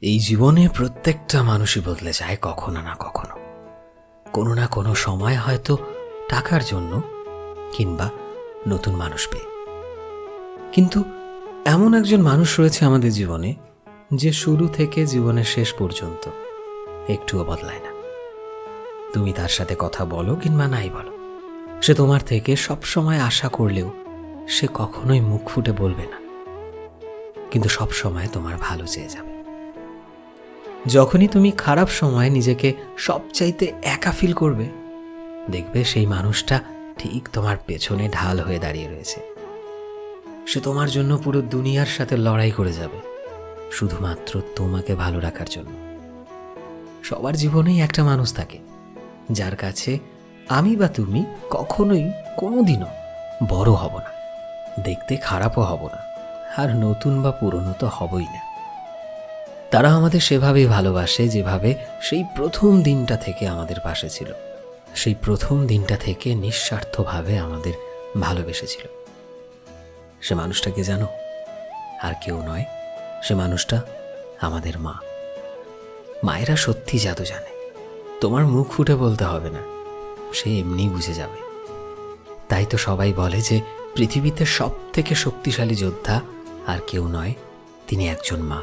এই জীবনে প্রত্যেকটা মানুষই বদলে যায় কখনো না কখনো। কোনো না কোনো সময় হয়তো টাকার জন্য কিংবা নতুন মানুষ পেয়ে। কিন্তু এমন একজন মানুষ রয়েছে আমাদের জীবনে যে শুরু থেকে জীবনের শেষ পর্যন্ত একটুও বদলায় না। তুমি তার সাথে কথা বলো কিংবা নাই বলো। সে তোমার থেকে সব সময় আশা করলেও সে কখনোই মুখ ফুটে বলবে না। কিন্তু সব সময় তোমার ভালো চেয়ে যাবে। যখনই তুমি খারাপ সময় নিজেকে সবচাইতে একা ফিল করবে, দেখবে সেই মানুষটা ঠিক তোমার পেছনে ঢাল হয়ে দাঁড়িয়ে রয়েছে। সে তোমার জন্য পুরো দুনিয়ার সাথে লড়াই করে যাবে, শুধুমাত্র তোমাকে ভালো রাখার জন্য। সবার জীবনেই একটা মানুষ থাকে, যার কাছে আমি বা তুমি কখনোই কোনোদিনও বড় হব না, দেখতে খারাপও হব না, আর নতুন বা পুরনো তো হবই না। তারা আমাদের সেভাবেই ভালোবাসে যেভাবে সেই প্রথম দিনটা থেকে আমাদের পাশে ছিল। সেই প্রথম দিনটা থেকে নিঃস্বার্থভাবে আমাদের ভালোবেসেছিল। সে মানুষটাকে জানো? আর কেউ নয়, সে মানুষটা আমাদের মা। মায়েরা সত্যি জাদু জানে। তোমার মুখ ফুটে বলতে হবে না, সে এমনি বুঝে যাবে। তাই তো সবাই বলে যে পৃথিবীতে সব থেকে শক্তিশালী যোদ্ধা আর কেউ নয়, তিনি একজন মা।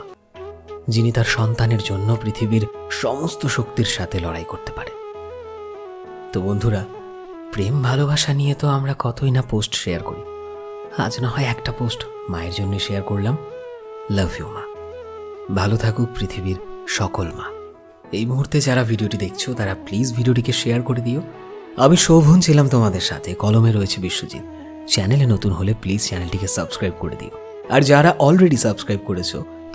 যিনি তার সন্তানের জন্য পৃথিবীর সমস্ত শক্তির সাথে লড়াই করতে পারে। তো বন্ধুরা, প্রেম ভালোবাসা নিয়ে তো আমরা কতই না পোস্ট শেয়ার করি। আজ না হয় একটা পোস্ট মায়ের জন্য শেয়ার করলাম। লাভ ইউ মা। ভালো থাকুক পৃথিবীর সকল মা। এই মুহূর্তে যারা ভিডিওটি দেখছ, তারা প্লিজ ভিডিওটিকে শেয়ার করে দিও। আমি শোভন ছিলাম তোমাদের সাথে। কলমে রয়েছে বিশ্বজিৎ। চ্যানেলে নতুন হলে প্লিজ চ্যানেলটিকে সাবস্ক্রাইব করে দিও। আর যারা অলরেডি সাবস্ক্রাইব করেছ